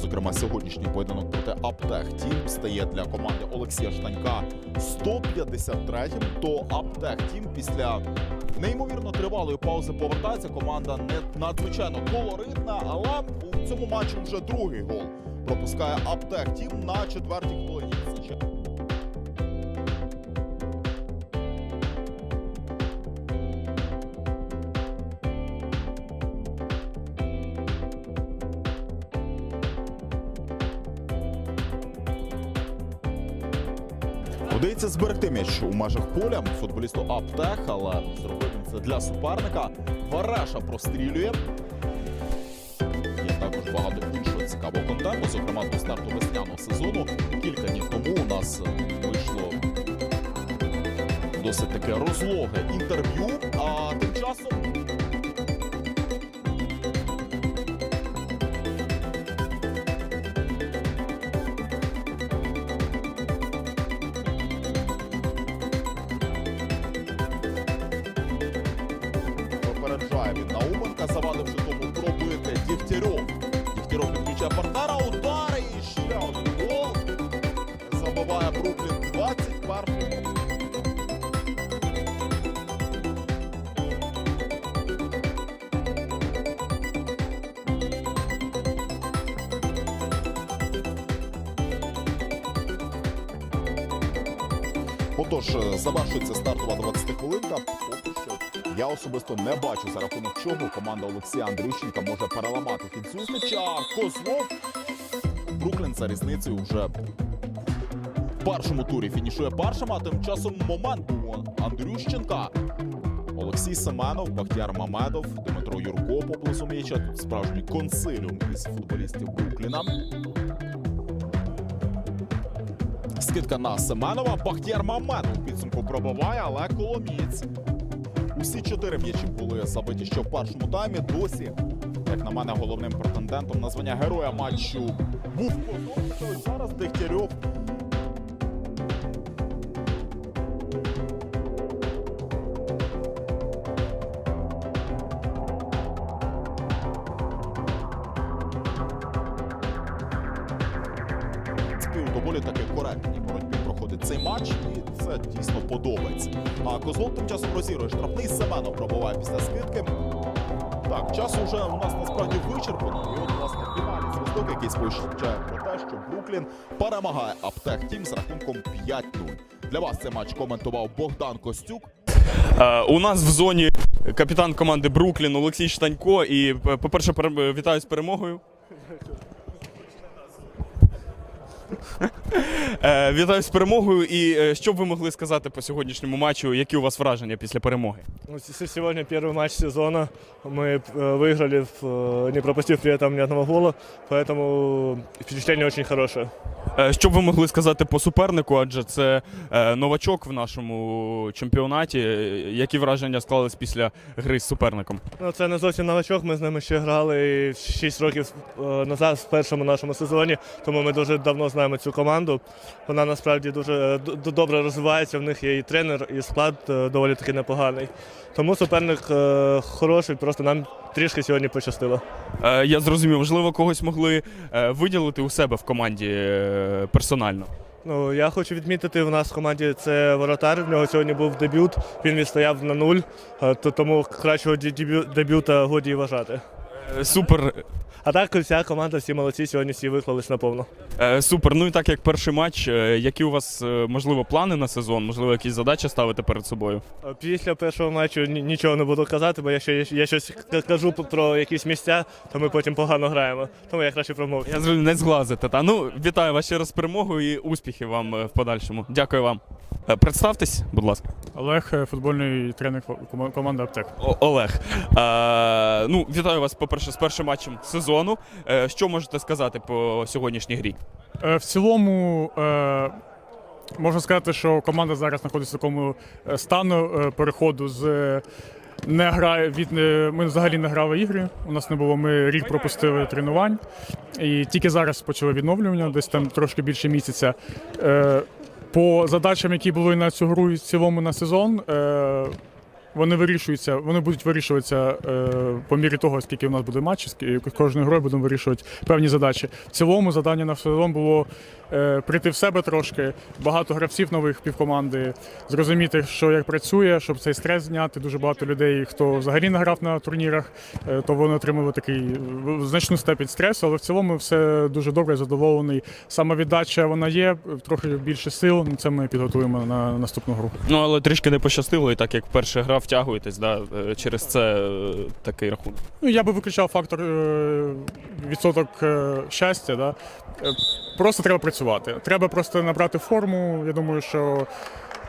Зокрема, сьогоднішній поєдинок проти Аптех Тім стає для команди Олексія Штанька 153-м. То Аптех Тім після неймовірно тривалої паузи повертається. Команда не надзвичайно колоритна, але у цьому матчі вже другий гол пропускає Аптех Тім на четвертій хвилині. Вдається зберегти м'яч у межах поля футболісту Аптех, але зробив це для суперника. Вараша прострілює. Є також багато іншого цікавого контенту, зокрема до старту весняного сезону. Кілька днів тому у нас вийшло досить таке розлоге інтерв'ю. А тим часом Отож, е, завершується стартова 20 хвилинка. Поки що я особисто не бачу за рахунок чого команда Олексія Андрющенка може переламати зустрічі. Козлов Бруклін за різницею вже в першому турі фінішує першим, а тим часом момент був Андрющенка. Олексій Семенов, Бахтяр Мамедов, Дмитро Юрко поблизу м'яча. Тут справжній консиліум із футболістів Брукліна. Скидка на Семенова. Бахтяр Мамедов в підсумку пробиває, але Коломієць. Усі чотири м'ячі були забиті ще в першому таймі. Досі, як на мене, головним претендентом на звання героя матчу був Козов. Ось Зараз Дегтярьов доволі таки проходить цей матч, і це дійсно подобається. А Козлов тим часом розігрує штрафний Семенов пробуває після скидки. Так, часу вже у нас насправді вичерпано. І от, власне, фінальний зв'язок, який сповіщає про те, що Бруклін перемагає Аптек Тім з рахунком 5-0. Для вас цей матч коментував Богдан Костюк. Е, У нас в зоні капітан команди Бруклін Олексій Штанько. І, по-перше, вітаю з перемогою. Е, Вітаю з перемогою. І е, що б ви могли сказати по сьогоднішньому матчу? Які у вас враження після перемоги? Ну, с- Сегодня первый матч сезона. Мы э, выиграли, в, э, не пропустив при этом ни одного гола, поэтому впечатление очень хорошее. Е, Що б ви могли сказати по супернику? Адже це е, новачок в нашому чемпіонаті. Е, Які враження склались після гри з суперником? Ну, це не зовсім новачок, ми з ними ще грали 6 років назад в першому нашому сезоні, тому ми дуже давно знаємо цю команду. Вона насправді дуже добре розвивається, в них є і тренер, і склад доволі таки непоганий. Тому суперник хороший, просто нам трішки сьогодні пощастило. Е, Я зрозумів, можливо, когось могли е, виділити у себе в команді е, персонально. Ну, я хочу відмітити, в нас в команді це воротар. В нього сьогодні був дебют. Він відстояв на нуль, е, то тому кращого дебю- дебюта годі і вважати. Е, Супер. А так вся команда, всі молодці, сьогодні всі виклались наповну. Е, Супер. Ну і так як перший матч, е, які у вас е, можливо плани на сезон? Можливо, якісь задачі ставити перед собою? Е, Після першого матчу ні- нічого не буду казати, бо якщо я, я щось к- кажу про якісь місця, то ми потім погано граємо. Тому я краще промовчу. Я зрозумів, не зглазите. Та ну вітаю вас ще раз з перемогою і успіхів вам е, в подальшому. Дякую вам. Е, Представтесь, будь ласка. Олег, е, футбольний тренер команди Аптек. О- Олег. Е, ну, вітаю вас, по-перше, з першим матчем сезону. Е, що можете сказати по сьогоднішній грі? Е, В цілому е, можна сказати, що команда зараз знаходиться в такому е, стану переходу з. Не грає від ми взагалі не грали ігри. У нас не було. Ми рік пропустили тренувань, і тільки зараз почали відновлювання, десь там трошки більше місяця. По задачам, які були на цю гру і в цілому на сезон, е, вони вирішуються, вони будуть вирішуватися е, по мірі того, скільки у нас буде матчів, скі- кожною грою будемо вирішувати певні задачі. В цілому завдання на сезон було е, прийти в себе трошки, багато гравців нових півкоманди, зрозуміти, що як працює, щоб цей стрес зняти. Дуже багато людей, хто взагалі не грав на турнірах, е, то вони отримали такий е, значну степінь стресу, але в цілому все дуже добре, задоволений. Самовіддача вона є, трохи більше сил. Це ми підготуємо на наступну гру. Ну, але трішки не пощастило, і так як перша гра втягуєтесь, да, е, через це е, такий рахунок. Ну, я би виключав фактор е, відсоток щастя. Да? Просто треба працювати. Треба просто набрати форму. Я думаю, що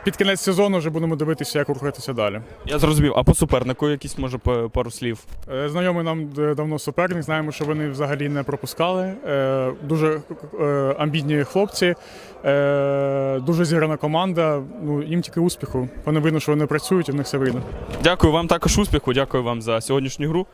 під кінець сезону вже будемо дивитися, як рухатися далі. Я зрозумів, а по супернику якісь може па- пару слів. Е, Знайомий нам давно суперник, знаємо, що вони взагалі не пропускали. Е, Дуже е, амбітні хлопці, е, дуже зіграна команда. Ну, їм тільки успіху. Вони видно, що вони працюють, і в них все вийде. Дякую вам також успіху, дякую вам за сьогоднішню гру.